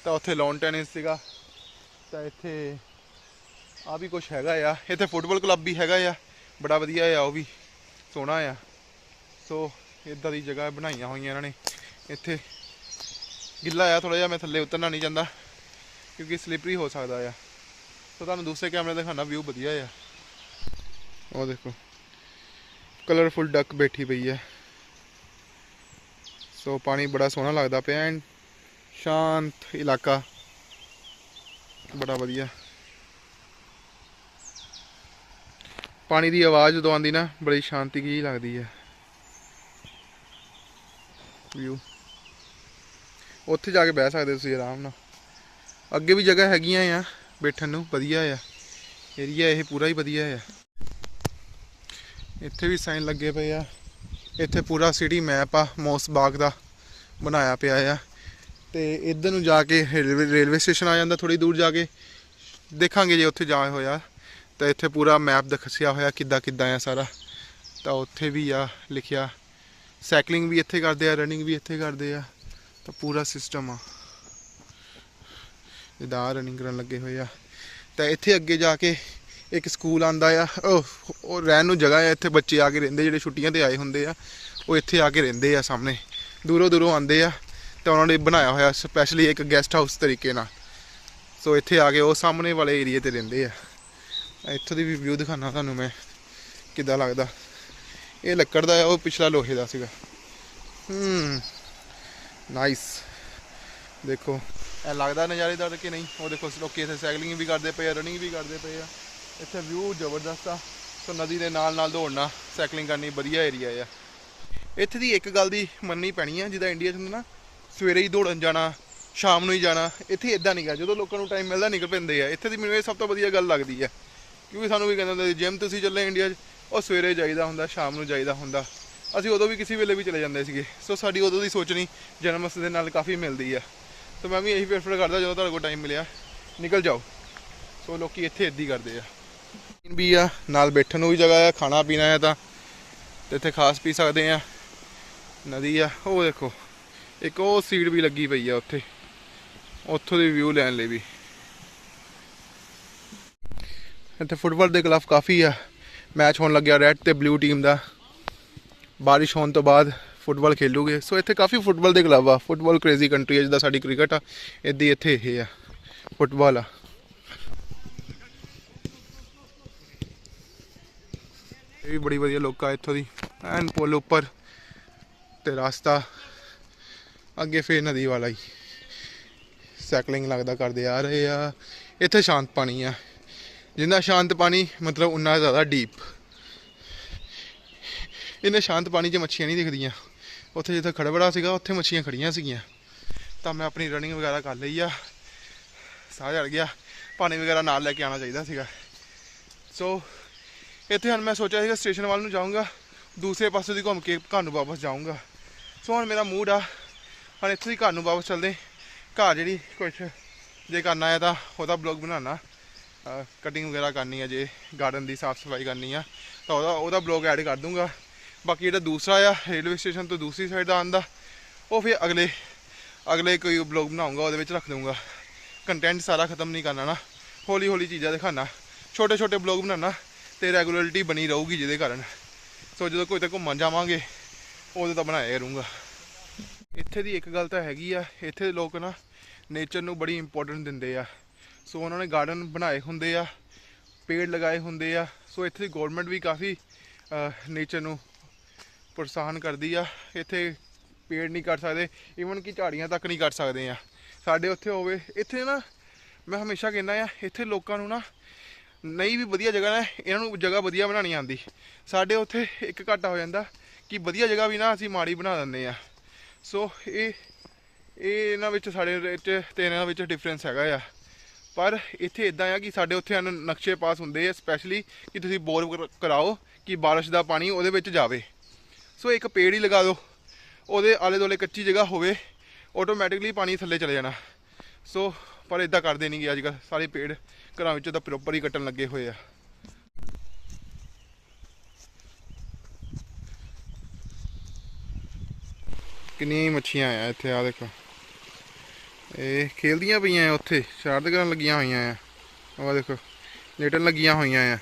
ਤਾਂ ਉੱਥੇ ਲੌਨ ਟੈਨਿਸ ਸੀਗਾ। ਤਾਂ ਇੱਥੇ ਆ ਵੀ ਕੁਝ ਹੈਗਾ ਆ। ਇੱਥੇ ਫੁੱਟਬਾਲ ਕਲੱਬ ਵੀ ਹੈਗਾ ਆ। ਬੜਾ ਵਧੀਆ ਆ, ਉਹ ਵੀ ਸੋਹਣਾ ਆ। ਸੋ ਇਦਾਂ ਦੀ ਜਗ੍ਹਾ ਬਣਾਈਆਂ ਹੋਈਆਂ ਇਹਨਾਂ ਨੇ। ਇੱਥੇ ਗਿੱਲਾ ਆ ਥੋੜਾ ਜਿਹਾ ਮੈਂ ਥੱਲੇ ਉਤਰਨਾ ਨਹੀਂ ਜਾਂਦਾ ਕਿਉਂਕਿ ਸਲਿਪਰੀ ਹੋ ਸਕਦਾ ਆ। ਸੋ, ਤੁਹਾਨੂੰ ਦੂਸਰੇ ਕੈਮਰੇ ਦਿਖਾਣਾ ਵਿਊ ਵਧੀਆ ਆ। ਉਹ ਦੇਖੋ ਕਲਰਫੁਲ ਡੱਕ ਬੈਠੀ ਪਈ ਆ। ਸੋ, ਪਾਣੀ ਬੜਾ ਸੋਹਣਾ ਲੱਗਦਾ ਪਿਆ ਐਂਡ ਸ਼ਾਂਤ ਇਲਾਕਾ। ਬੜਾ ਵਧੀਆ। ਪਾਣੀ ਦੀ ਆਵਾਜ਼ ਜਦੋਂ ਆਉਂਦੀ ਨਾ, ਬੜੀ ਸ਼ਾਂਤੀ ਜਿਹੀ ਲੱਗਦੀ ਹੈ। ਵਿਊ ਉੱਥੇ ਜਾ ਕੇ ਬਹਿ ਸਕਦੇ ਤੁਸੀਂ ਆਰਾਮ ਨਾਲ। ਅੱਗੇ ਵੀ ਜਗ੍ਹਾ ਹੈਗੀਆਂ ਆ, ਬੈਠਣ ਨੂੰ, ਵਧੀਆ ਆ। ਏਰੀਆ ਇਹ ਪੂਰਾ ਹੀ ਵਧੀਆ ਆ। ਇੱਥੇ ਵੀ ਸਾਈਨ ਲੱਗੇ ਪਏ ਆ। ਇੱਥੇ ਪੂਰਾ ਸਿਟੀ ਮੈਪ ਆ, ਮੌਸ ਬਾਗ ਦਾ ਬਣਾਇਆ ਪਿਆ ਆ। ਤੇ ਇੱਧਰ ਨੂੰ ਜਾ ਕੇ ਰੇਲਵੇ ਰੇਲਵੇ ਸਟੇਸ਼ਨ ਆ ਜਾਂਦਾ ਥੋੜੀ ਦੂਰ ਜਾ ਕੇ। ਦੇਖਾਂਗੇ ਜੇ ਉੱਥੇ ਜਾ ਹੋਇਆ। ਤਾਂ ਇੱਥੇ ਪੂਰਾ ਮੈਪ ਦੱਸਿਆ ਹੋਇਆ ਕਿੱਦਾਂ ਕਿੱਦਾਂ ਆ ਸਾਰਾ। ਤਾਂ ਉੱਥੇ ਵੀ ਆ ਲਿਖਿਆ। ਸਾਈਕਲਿੰਗ ਵੀ ਇੱਥੇ ਕਰਦੇ ਆ ਰਨਿੰਗ ਵੀ ਇੱਥੇ ਕਰਦੇ ਆ। ਤਾਂ ਪੂਰਾ ਸਿਸਟਮ ਆ। ਜਿੱਦਾਂ ਰਨਿੰਗ ਕਰਨ ਲੱਗੇ ਹੋਏ ਆ। ਤਾਂ ਇੱਥੇ ਅੱਗੇ ਜਾ ਕੇ ਇੱਕ ਸਕੂਲ ਆਂਦਾ ਆ। ਉਹ ਉਹ ਰਹਿਣ ਨੂੰ ਜਗ੍ਹਾ ਆ ਇੱਥੇ। ਬੱਚੇ ਆ ਕੇ ਰਹਿੰਦੇ, ਜਿਹੜੇ ਛੁੱਟੀਆਂ ਤੇ ਆਏ ਹੁੰਦੇ ਆ, ਉਹ ਇੱਥੇ ਆ ਕੇ ਰਹਿੰਦੇ ਆ ਸਾਹਮਣੇ। ਦੂਰੋਂ ਦੂਰੋਂ ਆਉਂਦੇ ਆ। ਤਾਂ ਉਹਨਾਂ ਨੇ ਬਣਾਇਆ ਹੋਇਆ ਸਪੈਸ਼ਲੀ ਇੱਕ ਗੈਸਟ ਹਾਊਸ ਤਰੀਕੇ ਨਾਲ। ਸੋ ਇੱਥੇ ਆ ਕੇ ਉਹ ਸਾਹਮਣੇ ਵਾਲੇ ਏਰੀਏ ਤੇ ਰਹਿੰਦੇ ਆ। ਇੱਥੋਂ ਦੀ ਵੀ ਵਿਊ ਦਿਖਾਣਾ ਤੁਹਾਨੂੰ ਮੈਂ, ਕਿੱਦਾਂ ਲੱਗਦਾ। ਇਹ ਲੱਕੜ ਦਾ ਆ ਉਹ ਪਿਛਲਾ ਲੋਹੇ ਦਾ ਸੀਗਾ। ਹੂੰ ਨਾਈਸ ਦੇਖੋ, ਇਹ ਲੱਗਦਾ ਨਜ਼ਾਰੇਦਾਰ ਕਿ ਨਹੀਂ? ਉਹ ਦੇਖੋ, ਲੋਕੀ ਇੱਥੇ ਸਾਈਕਲਿੰਗ ਵੀ ਕਰਦੇ ਪਏ ਆ ਰਨਿੰਗ ਵੀ ਕਰਦੇ ਪਏ ਆ। ਇੱਥੇ ਵਿਊ ਜ਼ਬਰਦਸਤ ਆ। ਸੋ ਨਦੀ ਦੇ ਨਾਲ ਨਾਲ ਦੌੜਨਾ ਸਾਈਕਲਿੰਗ ਕਰਨੀ ਵਧੀਆ ਏਰੀਆ ਆ। ਇੱਥੇ ਦੀ ਇੱਕ ਗੱਲ ਦੀ ਮੰਨਣੀ ਪੈਣੀ ਆ, ਜਿੱਦਾਂ ਇੰਡੀਆ 'ਚ ਹੁੰਦਾ ਨਾ, ਸਵੇਰੇ ਹੀ ਦੌੜਨ ਜਾਣਾ, ਸ਼ਾਮ ਨੂੰ ਹੀ ਜਾਣਾ, ਇੱਥੇ ਇਦਾਂ ਨਹੀਂ ਗਾ। ਜਦੋਂ ਲੋਕਾਂ ਨੂੰ ਟਾਈਮ ਮਿਲਦਾ, ਨਿਕਲ ਪੈਂਦੇ ਆ। ਇੱਥੇ ਦੀ ਮੈਨੂੰ ਇਹ ਸਭ ਤੋਂ ਵਧੀਆ ਗੱਲ ਲੱਗਦੀ ਆ। ਕਿਉਂਕਿ ਸਾਨੂੰ ਵੀ ਕਹਿੰਦੇ ਹੁੰਦੇ ਜਿਮ ਤੁਸੀਂ ਚੱਲੇ ਇੰਡੀਆ 'ਚ, ਉਹ ਸਵੇਰੇ ਜਾਈਦਾ ਹੁੰਦਾ, ਸ਼ਾਮ ਨੂੰ ਜਾਈਦਾ ਹੁੰਦਾ। ਅਸੀਂ ਉਦੋਂ ਵੀ ਕਿਸੇ ਵੇਲੇ ਵੀ ਚਲੇ ਜਾਂਦੇ ਸੀਗੇ। ਸੋ ਸਾਡੀ ਉਦੋਂ ਦੀ ਸੋਚਣੀ ਜਨਮ ਅਸਤ ਦੇ ਨਾਲ ਕਾਫੀ ਮਿਲਦੀ ਆ। ਤਾਂ ਮੈਂ ਵੀ ਇਹੀ ਪ੍ਰੈਫਰ ਕਰਦਾ ਜਦੋਂ ਤੁਹਾਡੇ ਕੋਲ ਟਾਈਮ ਮਿਲਿਆ, ਨਿਕਲ ਜਾਓ। ਸੋ ਲੋਕੀ ਇੱਥੇ ਇੱਦਾਂ ਹੀ ਕਰਦੇ ਆ। ਵੀ ਆ, ਨਾਲ ਬੈਠਣ ਨੂੰ ਵੀ ਜਗ੍ਹਾ ਆ, ਖਾਣਾ ਪੀਣਾ ਆ ਤਾਂ। ਤੇ ਇੱਥੇ ਖਾਸ ਪੀ ਸਕਦੇ ਆ। ਨਦੀ ਆ, ਉਹ ਦੇਖੋ, ਇੱਕ ਉਹ ਸੀਟ ਵੀ ਲੱਗੀ ਪਈ ਆ ਉੱਥੇ। ਉੱਥੋਂ ਦੀ ਵਿਊ ਲੈਣ ਲਈ ਵੀ। ਇੱਥੇ ਫੁੱਟਬਾਲ ਦੇ ਖਿਲਾਫ ਕਾਫੀ ਆ। ਮੈਚ ਹੋਣ ਲੱਗਿਆ ਰੈੱਡ ਤੇ ਬਲੂ ਟੀਮ ਦਾ। ਬਾਰਿਸ਼ ਹੋਣ ਤੋਂ ਬਾਅਦ ਫੁੱਟਬਾਲ ਖੇਲੂਗੇ। ਸੋ ਇੱਥੇ ਕਾਫੀ ਫੁੱਟਬਾਲ ਦੇ ਕਲੱਬ ਆ। ਫੁੱਟਬਾਲ ਕ੍ਰੇਜ਼ੀ ਕੰਟਰੀ ਹੈ ਜਿੱਦਾਂ ਸਾਡੀ ਕ੍ਰਿਕਟ ਆ। ਇੱਦੀ ਇੱਥੇ ਇਹ ਆ। ਫੁੱਟਬਾਲ ਆ। ਇਹ ਵੀ ਬੜੀ ਵਧੀਆ ਲੋਕਾਂ ਇੱਥੋਂ ਦੀ। ਐਨ ਪੁਲ ਉੱਪਰ ਤੇ ਰਸਤਾ। ਅੱਗੇ ਫੇਰ ਨਦੀ ਵਾਲਾ ਹੀ। ਸਾਈਕਲਿੰਗ ਲੱਗਦਾ ਕਰਦੇ ਆ ਰਹੇ ਆ। ਇੱਥੇ ਸ਼ਾਂਤ ਪਾਣੀ ਆ। ਜਿੰਨਾ ਸ਼ਾਂਤ ਪਾਣੀ, ਮਤਲਬ ਉਨਾ ਜ਼ਿਆਦਾ ਡੀਪ ਇੰਨੇ ਸ਼ਾਂਤ ਪਾਣੀ 'ਚ ਮੱਛੀਆਂ ਨਹੀਂ ਦਿਖਦੀਆਂ। ਉੱਥੇ ਜਿੱਥੇ ਖੜਬੜਾ ਸੀਗਾ, ਉੱਥੇ ਮੱਛੀਆਂ ਖੜੀਆਂ ਸੀਗੀਆਂ। ਤਾਂ ਮੈਂ ਆਪਣੀ ਰਨਿੰਗ ਵਗੈਰਾ ਕਰ ਲਈ ਆ। ਸਾਹ ਚੜ ਗਿਆ। ਪਾਣੀ ਵਗੈਰਾ ਨਾਲ ਲੈ ਕੇ ਆਉਣਾ ਚਾਹੀਦਾ ਸੀਗਾ। ਸੋ ਇੱਥੇ ਹੁਣ ਮੈਂ ਸੋਚਿਆ ਸੀਗਾ ਸਟੇਸ਼ਨ ਵੱਲ ਨੂੰ ਜਾਊਂਗਾ। ਦੂਸਰੇ ਪਾਸੇ ਦੀ ਘੁੰਮ ਕੇ ਘਰ ਨੂੰ ਵਾਪਸ ਜਾਊਂਗਾ। ਸੋ ਹੁਣ ਮੇਰਾ ਮੂਡ ਆ। ਹੁਣ ਇੱਥੇ ਦੀ ਘਰ ਨੂੰ ਵਾਪਸ ਚੱਲਦੇ। ਘਰ ਜਿਹੜੀ ਕੁਛ ਜੇ ਕਰਨਾ ਹੈ ਤਾਂ ਉਹਦਾ ਬਲੌਗ ਬਣਾਉਣਾ। ਕਟਿੰਗ ਵਗੈਰਾ ਕਰਨੀ ਆ ਜੇ ਗਾਰਡਨ ਦੀ ਸਾਫ਼ ਸਫ਼ਾਈ ਕਰਨੀ ਆ, ਤਾਂ ਉਹਦਾ ਉਹਦਾ ਬਲੌਗ ਐਡ ਕਰ ਦੂੰਗਾ। ਬਾਕੀ ਜਿਹੜਾ ਦੂਸਰਾ ਆ ਰੇਲਵੇ ਸਟੇਸ਼ਨ ਤੋਂ ਦੂਸਰੀ ਸਾਈਡ ਦਾ ਆਂਦਾ ਉਹ ਫਿਰ ਅਗਲੇ ਅਗਲੇ ਕੋਈ ਬਲੌਗ ਬਣਾਉਂਗਾ, ਉਹਦੇ ਵਿੱਚ ਰੱਖ ਦੂੰਗਾ। ਕੰਟੈਂਟ ਸਾਰਾ ਖਤਮ ਨਹੀਂ ਕਰਨਾ ਨਾ ਹੌਲੀ ਹੌਲੀ ਚੀਜ਼ਾਂ ਦਿਖਾਣਾ ਛੋਟੇ ਛੋਟੇ ਬਲੌਗ ਬਣਾਉਣਾ ਤੇ ਰੈਗੂਲਰਿਟੀ ਬਣੀ ਰਹੂਗੀ ਜਿਹਦੇ ਕਾਰਨ। ਸੋ ਜਦੋਂ ਕੋਈ ਤਾਂ ਘੁੰਮਣ ਜਾਵਾਂਗੇ, ਉਦੋਂ ਤਾਂ ਬਣਾਇਆ ਕਰੂੰਗਾ। ਇੱਥੇ ਦੀ ਇੱਕ ਗੱਲ ਤਾਂ ਹੈਗੀ ਆ, ਇੱਥੇ ਦੇ ਲੋਕ ਨਾ ਨੇਚਰ ਨੂੰ ਬੜੀ ਇੰਪੋਰਟੈਂਟ ਦਿੰਦੇ ਆ। ਸੋ ਉਹਨਾਂ ਨੇ ਗਾਰਡਨ ਬਣਾਏ ਹੁੰਦੇ ਆ, ਪੇੜ ਲਗਾਏ ਹੁੰਦੇ ਆ, ਸੋ ਇੱਥੇ ਦੀ ਗਵਰਨਮੈਂਟ ਵੀ ਕਾਫੀ ਨੇਚਰ ਨੂੰ ਪ੍ਰੋਤਸਾਹਨ ਕਰਦੀ ਆ। ਇੱਥੇ ਪੇੜ ਨਹੀਂ ਕੱਟ ਸਕਦੇ ਈਵਨ ਕਿ ਝਾੜੀਆਂ ਤੱਕ ਨਹੀਂ ਕੱਟ ਸਕਦੇ ਆ। ਸਾਡੇ ਉੱਥੇ ਹੋਵੇ, ਇੱਥੇ ਨਾ ਮੈਂ ਹਮੇਸ਼ਾ ਕਹਿੰਦਾ ਆ, ਇੱਥੇ ਲੋਕਾਂ ਨੂੰ ਨਾ ਨਹੀਂ ਵੀ ਵਧੀਆ ਜਗ੍ਹਾ ਨਾ, ਇਹਨਾਂ ਨੂੰ ਜਗ੍ਹਾ ਵਧੀਆ ਬਣਾਉਣੀ ਆਉਂਦੀ। ਸਾਡੇ ਉੱਥੇ ਇੱਕ ਘਾਟਾ ਹੋ ਜਾਂਦਾ ਕਿ ਵਧੀਆ ਜਗ੍ਹਾ ਵੀ ਨਾ ਅਸੀਂ ਮਾੜੀ ਬਣਾ ਦਿੰਦੇ ਆ। ਸੋ ਇਹ ਇਹ ਇਹਨਾਂ ਵਿੱਚ ਸਾਡੇ ਵਿੱਚ ਤੇ ਇਹਨਾਂ ਵਿੱਚ ਡਿਫਰੈਂਸ ਹੈਗਾ ਆ। ਪਰ ਇੱਥੇ ਇਦਾਂ ਆ ਕਿ ਸਾਡੇ ਉੱਥੇ ਹਨ ਨਕਸ਼ੇ ਪਾਸ ਹੁੰਦੇ ਆ ਸਪੈਸ਼ਲੀ ਕਿ ਤੁਸੀਂ ਬੋਰ ਕਰਾਓ ਕਿ ਬਾਰਿਸ਼ ਦਾ ਪਾਣੀ ਉਹਦੇ ਵਿੱਚ ਜਾਵੇ। ਸੋ ਇੱਕ ਪੇੜ ਹੀ ਲਗਾ ਦਿਓ, ਉਹਦੇ ਆਲੇ ਦੁਆਲੇ ਕੱਚੀ ਜਗ੍ਹਾ ਹੋਵੇ ਆਟੋਮੈਟਿਕਲੀ ਪਾਣੀ ਥੱਲੇ ਚਲੇ ਜਾਣਾ। ਸੋ ਪਰ ਇਦਾਂ ਕਰਦੇ ਨਹੀਂ ਗੇ ਅੱਜ ਕੱਲ੍ਹ ਸਾਰੇ ਪੇੜ ਘਰਾਂ ਵਿੱਚੋਂ ਤਾਂ ਪ੍ਰੋਪਰ ਹੀ ਕੱਟਣ ਲੱਗੇ ਹੋਏ ਆ। ਕਿੰਨੀ ਮੱਛੀਆਂ ਆ ਇੱਥੇ ਆ ਦੇਖੋ। ਇਹ ਖੇਲਦੀਆਂ ਪਈਆਂ ਆ ਉੱਥੇ ਸ਼ਰਾਰਤ ਕਰਨ ਲੱਗੀਆਂ ਹੋਈਆਂ ਆ। ਉਹ ਦੇਖੋ ਲੇਟਣ ਲੱਗੀਆਂ ਹੋਈਆਂ ਆ।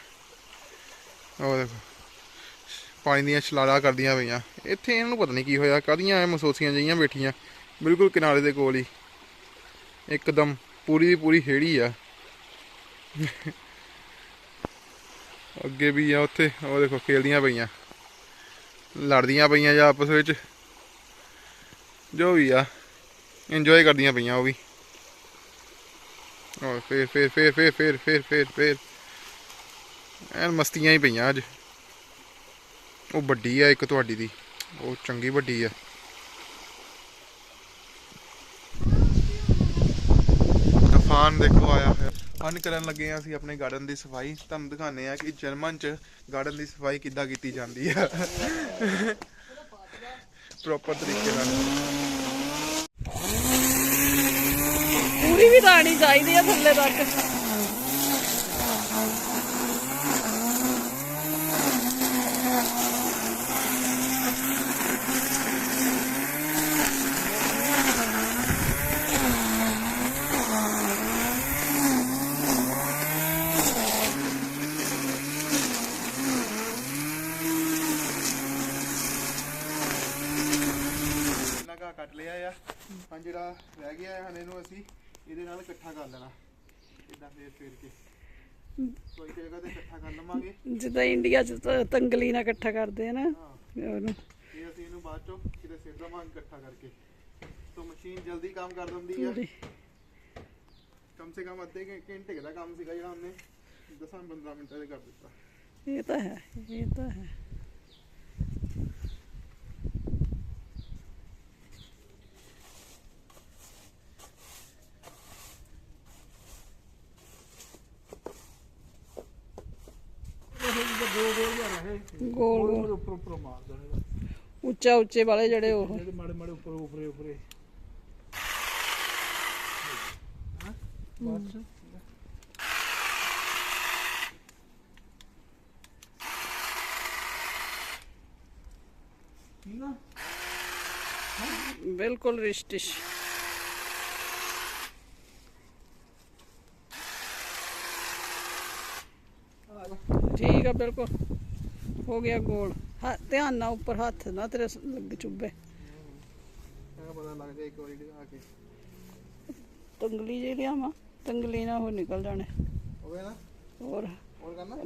ਉਹ ਦੇਖੋ, ਪਾਣੀ ਦੀਆਂ ਛਲਾਲਾ ਕਰਦੀਆਂ ਪਈਆਂ। ਇੱਥੇ ਇਹਨਾਂ ਨੂੰ ਪਤਾ ਨਹੀਂ ਕੀ ਹੋਇਆ, ਕਾਹਦੀਆਂ ਐ ਮਸੋਸੀਆਂ ਜਿਹੀਆਂ ਬੈਠੀਆਂ, ਬਿਲਕੁਲ ਕਿਨਾਰੇ ਦੇ ਕੋਲ ਹੀ। ਇੱਕਦਮ ਪੂਰੀ ਦੀ ਪੂਰੀ ਹੇੜੀ ਆ। ਅੱਗੇ ਵੀ ਆ ਉੱਥੇ ਉਹ ਦੇਖੋ, ਖੇਲਦੀਆਂ ਪਈਆਂ। ਲੜਦੀਆਂ ਪਈਆਂ ਜਾਂ ਆਪਸ ਵਿੱਚ, ਜੋ ਵੀ ਆ। ਇੰਜੋਏ ਕਰਦੀਆਂ ਪਈਆਂ ਉਹ ਵੀ। ਔਰ ਫੇਰ ਫੇਰ ਫੇਰ ਫੇਰ ਫੇਰ ਫੇਰ ਫੇਰ ਫੇਰ। ਐਨ ਮਸਤੀਆਂ ਹੀ ਪਈਆਂ ਅੱਜ। ਉਹ ਵੱਡੀ ਆ ਇੱਕ ਤੁਹਾਡੀ ਦੀ। ਉਹ ਚੰਗੀ ਵੱਡੀ ਆ। ਤੂਫਾਨ ਦੇਖੋ ਆਇਆ ਹੈ ਫਨ ਕਰਨ ਲੱਗੇ ਆ ਅਸੀਂ ਆਪਣੇ ਗਾਰਡਨ ਦੀ ਸਫ਼ਾਈ। ਤੁਹਾਨੂੰ ਦਿਖਾਉਂਦੇ ਆ ਕਿ ਜਰਮਨ ਚ ਗਾਰਡਨ ਦੀ ਸਫ਼ਾਈ ਕਿੱਦਾਂ ਕੀਤੀ ਜਾਂਦੀ ਆ। [LAUGHS] ਪ੍ਰੋਪਰ ਤਰੀਕੇ ਨਾਲ। ਪੂਰੀ ਵੀ ਲਾਣੀ ਚਾਹੀਦੀ ਆ ਥੱਲੇ ਤੱਕ। ਇਹਨਾਂ ਕੱਟ ਲਿਆ ਆ। ਹਾਂ ਜਿਹੜਾ ਰਹਿ ਗਿਆ ਹੈ ਇਹਨੂੰ ਅਸੀਂ। ਇਹਦੇ ਨਾਲ ਇਕੱਠਾ ਕਰ ਲੈਣਾ। ਇਦਾਂ ਫੇਰ ਫੇਰ ਕੇ। ਕੋਈ ਜਗ੍ਹਾ ਤੇ ਇਕੱਠਾ ਕਰ ਲਵਾਂਗੇ। ਜਿੱਦਾਂ ਇੰਡੀਆ ਚ ਤਾਂ ਤੰਗਲੀ ਨਾਲ ਇਕੱਠਾ ਕਰਦੇ ਆ ਨਾ ਉਹਨੂੰ। ਇਹ ਅਸੀਂ ਇਹਨੂੰ ਬਾਅਦ ਚੋਂ ਕਿਤੇ ਸਿਰ ਦਵਾਂਗੇ ਇਕੱਠਾ ਕਰਕੇ। ਸੋ ਮਸ਼ੀਨ ਜਲਦੀ ਕੰਮ ਕਰ ਦਿੰਦੀ ਆ। ਕਮ ਸੇ ਕਮ ਅੱਧੇ ਘੰਟੇ ਦਾ ਕੰਮ ਸੀਗਾ ਜਿਹੜਾ ਉਹਨੇ 10 15 ਮਿੰਟਾਂ ਦੇ ਕਰ ਦਿੱਤਾ। ਇਹ ਤਾਂ ਹੈ ਇਹ ਤਾਂ ਹੈ। ਗੋਲ ਗੋਲ। ਉੱਪਰ ਉੱਪਰ ਮਾਰ ਦੇਣੇ ਉੱਚਾ ਉੱਚੇ ਵਾਲੇ ਜਿਹੜੇ ਉਹ। ਜਿਹੜੇ ਮਾੜੇ ਮਾੜੇ ਉੱਪਰ ਉੱਪਰੇ ਉੱਪਰੇ। ਬਸ ਠੀਕ ਆ ਬਿਲਕੁਲ। ਹੋ ਗਿਆ ਗੋਲ। ਹਾਂ ਧਿਆਨ ਨਾਲ ਉੱਪਰ ਹੱਥ ਨਾ ਤੇਰੇ ਲੱਗ ਚੁੱਭੇ। ਪਤਾ ਲੱਗ ਇੱਕ ਵਾਰੀ ਆ ਕੇ। ਤੰਗਲੀ ਜਿਹੀ ਲਿਆਵਾਂ। ਤੰਗਲੀ ਨਾਲ ਉਹ ਨਿਕਲ ਜਾਣੇ। ਹੋ ਗਿਆ ਨਾ। ਹੋਰ। ਹੋਰ ਕਰਨਾ?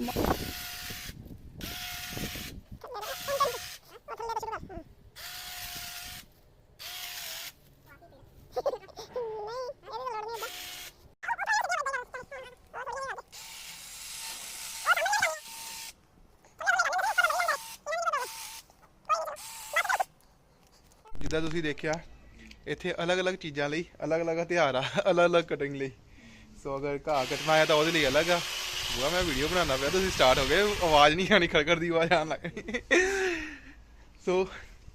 ਜਿੱਦਾਂ ਤੁਸੀਂ ਦੇਖਿਆ, ਇੱਥੇ ਅਲੱਗ-ਅਲੱਗ ਚੀਜ਼ਾਂ ਲਈ, ਅਲੱਗ-ਅਲੱਗ ਹਥਿਆਰ ਆ, ਅਲੱਗ-ਅਲੱਗ ਕਟਿੰਗ ਲਈ। ਸੋ ਅਗਰ ਘਾਹ ਕੱਟਣਾ ਹੈ ਤਾਂ ਉਹਦੇ ਲਈ ਅਲੱਗ ਆ। ਬੁਆ, ਮੈਂ ਵੀਡੀਓ ਬਣਾਉਣਾ ਪਿਆ, ਤੁਸੀਂ ਸਟਾਰਟ ਹੋ ਗਏ, ਆਵਾਜ਼ ਨਹੀਂ ਆਣੀ ਖੜਖੜ ਦੀ ਆਵਾਜ਼ ਆਣ ਲੱਗ ਗਈ। ਸੋ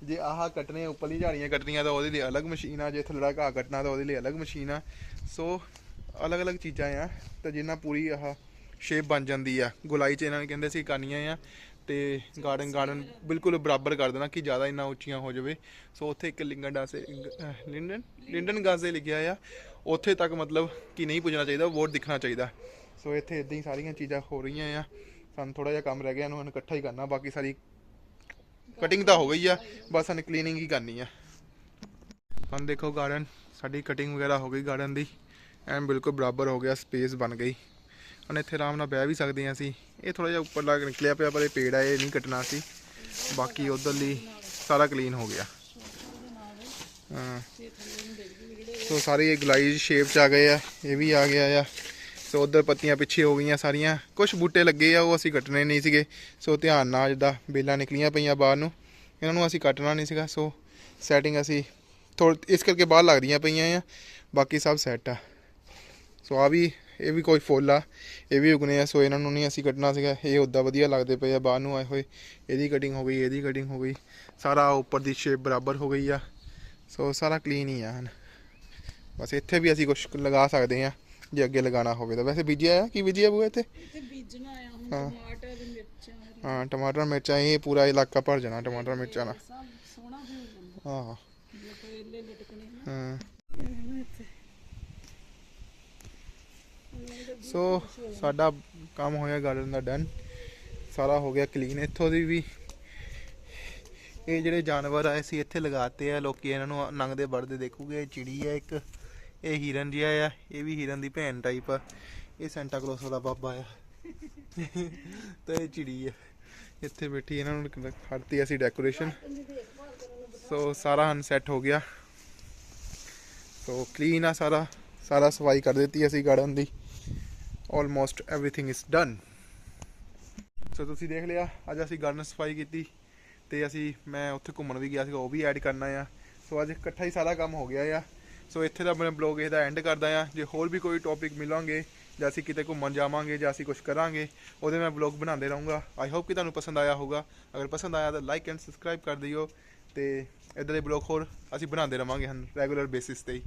ਜੇ ਆਹ ਕੱਟਣੇ, ਉੱਪਰਲੀ ਝਾੜੀਆਂ ਕੱਟਣੀਆਂ ਤਾਂ ਉਹਦੇ ਲਈ ਅਲੱਗ ਮਸ਼ੀਨ ਆ, ਜੇ ਥੱਲੜਾ ਘਾਹ ਕੱਟਣਾ ਤਾਂ ਉਹਦੇ ਲਈ ਅਲੱਗ ਮਸ਼ੀਨ ਆ। ਸੋ ਅਲੱਗ-ਅਲੱਗ ਚੀਜ਼ਾਂ ਆ, ਤਾਂ ਜਿੰਨਾ ਪੂਰੀ ਆਹ ਸ਼ੇਪ ਬਣ ਜਾਂਦੀ ਆ, ਗੁਲਾਈ ਚ ਇਹਨਾਂ ਨੇ ਕਹਿੰਦੇ ਸੀ ਕਰਨੀਆਂ ਆ। ਤੇ ਗਾਰਡਨ ਗਾਰਡਨ ਬਿਲਕੁਲ ਬਰਾਬਰ ਕਰ ਦੇਣਾ ਕਿ ਜ਼ਿਆਦਾ ਇੰਨਾ ਉੱਚੀਆਂ ਹੋ ਜਾਵੇ। ਸੋ ਉੱਥੇ ਇੱਕ ਲਿੰਗਨ ਡਾਸੇ ਲਿੰਡਨ ਲਿੰਡਨ ਗਾਸੇ ਲਿਖਿਆ ਆ। ਉੱਥੇ ਤੱਕ ਮਤਲਬ ਕਿ ਨਹੀਂ ਪੁੱਜਣਾ ਚਾਹੀਦਾ, ਵੋਟ ਦਿਖਣਾ ਚਾਹੀਦਾ। ਸੋ ਇੱਥੇ ਇਦਾਂ ਹੀ ਸਾਰੀਆਂ ਚੀਜ਼ਾਂ ਹੋ ਰਹੀਆਂ ਆ। ਸਾਨੂੰ ਥੋੜਾ ਜਿਹਾ ਕੰਮ ਰਹਿ ਗਿਆ, ਇਹਨੂੰ ਹੁਣ ਇਕੱਠਾ ਹੀ ਕਰਨਾ, ਬਾਕੀ ਸਾਰੀ ਕਟਿੰਗ ਤਾਂ ਹੋ ਗਈ ਆ, ਬਸ ਸਾਨੂੰ ਕਲੀਨਿੰਗ ਹੀ ਕਰਨੀ ਆ। ਹੁਣ ਦੇਖੋ ਗਾਰਡਨ ਸਾਡੀ ਕਟਿੰਗ ਵਗੈਰਾ ਹੋ ਗਈ ਗਾਰਡਨ ਦੀ। ਐਂ ਬਿਲਕੁਲ ਬਰਾਬਰ ਹੋ ਗਿਆ ਸਪੇਸ ਬਣ ਗਈ। ਹੁਣ ਇੱਥੇ ਆਰਾਮ ਨਾਲ ਬਹਿ ਵੀ ਸਕਦੇ ਹਾਂ ਅਸੀਂ। ਇਹ ਥੋੜਾ ਜਿਹਾ ਉੱਪਰ ਲੱਗ ਨਿਕਲਿਆ ਪਿਆ, ਪਰ ਇਹ ਪੇੜ ਆ ਇਹ ਨਹੀਂ ਕੱਟਣਾ ਸੀ। ਬਾਕੀ ਉਧਰਲੀ ਸਾਰਾ ਕਲੀਨ ਹੋ ਗਿਆ। ਹਾਂ। ਸੋ ਸਾਰੇ ਇਹ ਗਲਾਈਜ਼ ਸ਼ੇਪ ਚ ਆ ਗਏ ਆ, ਇਹ ਵੀ ਆ ਗਿਆ ਆ। ਸੋ ਉਧਰ ਪੱਤੀਆਂ ਪਿੱਛੇ ਹੋ ਗਈਆਂ ਸਾਰੀਆਂ। ਕੁਝ ਬੂਟੇ ਲੱਗੇ ਆ, ਉਹ ਅਸੀਂ ਕੱਟਣੇ ਨਹੀਂ ਸੀਗੇ। ਸੋ ਧਿਆਨ ਨਾਲ ਜਿੱਦਾਂ ਬੇਲਾਂ ਨਿਕਲੀਆਂ ਪਈਆਂ ਬਾਹਰ ਨੂੰ, ਇਹਨਾਂ ਨੂੰ ਅਸੀਂ ਕੱਟਣਾ ਨਹੀਂ ਸੀਗਾ। ਸੋ ਸੈਟਿੰਗ ਅਸੀਂ ਥੋੜ ਇਸ ਕਰਕੇ ਬਾਹਰ ਲੱਗਦੀਆਂ ਪਈਆਂ ਆ। ਬਾਕੀ ਸਭ ਸੈੱਟ ਆ। ਸੋ ਆ ਵੀ ਇਹ ਵੀ ਕੋਈ ਫੁੱਲ ਆ। ਇਹ ਵੀ ਉਗਨੇ ਆ ਸੋ ਇਹਨਾਂ ਨੂੰ ਨਹੀਂ ਅਸੀਂ ਕੱਟਣਾ ਸੀਗਾ। ਇਹ ਉਦਾਂ ਵਧੀਆ ਲੱਗਦੇ ਪਏ ਆ ਬਾਹਰ ਨੂੰ ਆਏ ਹੋਏ। ਇਹਦੀ ਕਟਿੰਗ ਹੋ ਗਈ ਇਹਦੀ ਕਟਿੰਗ ਹੋ ਗਈ। ਸਾਰਾ ਉੱਪਰ ਦੀ ਸ਼ੇਪ ਬਰਾਬਰ ਹੋ ਗਈ ਆ। ਸੋ ਸਾਰਾ ਕਲੀਨ ਹੀ ਆ ਹਨ ਬਸ ਇੱਥੇ ਵੀ ਅਸੀਂ ਕੁਝ ਲਗਾ ਸਕਦੇ ਆ ਜੇ ਅੱਗੇ ਲਗਾਉਣਾ ਹੋਵੇ ਤਾਂ। ਵੈਸੇ ਬੀਜਿਆ ਆ? ਕੀ ਬੀਜਿਆ ਬੂਆ ਇੱਥੇ? ਇੱਥੇ ਬੀਜਣਾ ਆ ਹੁਣ ਹਾਂ। ਟਮਾਟਰ ਮਿਰਚਾਂ ਹਾਂ ਟਮਾਟਰ ਮਿਰਚਾਂ ਇਹ ਪੂਰਾ ਇਲਾਕਾ ਭਰ ਜਾਣਾ ਟਮਾਟਰ ਮਿਰਚਾਂ ਨਾਲ। ਸੋਹਣਾ ਹੋ ਜਾਂਦਾ। ਹਾਂ ਇਹ ਇੱਥੇ ਸੋ ਸਾਡਾ ਕੰਮ ਹੋਇਆ ਗਾਰਡਨ ਦਾ ਡਨ ਸਾਰਾ ਹੋ ਗਿਆ ਕਲੀਨ ਇੱਥੋਂ ਦੀ ਵੀ ਇਹ ਜਿਹੜੇ ਜਾਨਵਰ ਆਏ ਸੀ, ਇੱਥੇ ਲਗਾਤੇ ਆ। ਲੋਕੀ ਇਹਨਾਂ ਨੂੰ ਲੰਘਦੇ ਵੜਦੇ ਦੇਖੂਗੇ। ਇਹ ਚਿੜੀ ਆ ਇੱਕ। ਇਹ ਹਿਰਨ ਜਿਹਾ ਆ। ਇਹ ਵੀ ਹਿਰਨ ਦੀ ਭੈਣ ਟਾਈਪ ਆ। ਇਹ ਸੈਂਟਾ ਕਲੋਸ ਦਾ ਬਾਬਾ ਆ। ਤੇ ਇਹ ਚਿੜੀ ਹੈ ਇੱਥੇ ਬੈਠੀ ਇਹਨਾਂ ਨੂੰ ਖੜਤੀ ਅਸੀਂ ਡੈਕੋਰੇਸ਼ਨ ਸੋ ਸਾਰਾ ਹਨ ਸੈੱਟ ਹੋ ਗਿਆ। ਸੋ ਕਲੀਨ ਆ ਸਾਰਾ। ਸਾਰਾ ਸਫ਼ਾਈ ਕਰ ਦਿੱਤੀ ਅਸੀਂ garden the. almost everything is done so ਤੁਸੀਂ ਦੇਖ ਲਿਆ ਅੱਜ ਅਸੀਂ ਗਾਰਡਨ ਸਫਾਈ ਕੀਤੀ ਤੇ ਅਸੀਂ ਮੈਂ ਉੱਥੇ ਘੁੰਮਣ ਵੀ ਗਿਆ ਸੀਗਾ ਉਹ ਵੀ ਐਡ ਕਰਨਾ ਆ ਸੋ ਅੱਜ ਇਕੱਠਾ ਹੀ ਸਾਰਾ ਕੰਮ ਹੋ ਗਿਆ ਆ ਸੋ ਇੱਥੇ ਦਾ ਮੈਂ ਬਲੌਗ ਇਹਦਾ ਐਂਡ ਕਰਦਾ ਆ ਜੇ ਹੋਰ ਵੀ ਕੋਈ ਟੌਪਿਕ ਮਿਲਾਂਗੇ ਜਾਂ ਅਸੀਂ ਕਿਤੇ ਘੁੰਮਣ ਜਾਵਾਂਗੇ ਜਾਂ ਅਸੀਂ ਕੁਝ ਕਰਾਂਗੇ ਉਹਦੇ ਮੈਂ ਬਲੌਗ ਬਣਾਉਂਦੇ ਰਹੂੰਗਾ ਆਈ ਹੋਪ ਕਿ ਤੁਹਾਨੂੰ ਪਸੰਦ ਆਇਆ ਹੋਊਗਾ ਅਗਰ ਪਸੰਦ ਆਇਆ ਤਾਂ ਲਾਈਕ ਐਂਡ ਸਬਸਕ੍ਰਾਈਬ ਕਰ ਦਿਓ ਤੇ ਇਦਾਂ ਦੇ ਬਲੌਗ ਹੋਰ ਅਸੀਂ ਬਣਾਉਂਦੇ ਰਵਾਂਗੇ ਹਨ ਰੈਗੂਲਰ ਬੇਸਿਸ ਤੇ ਹੀ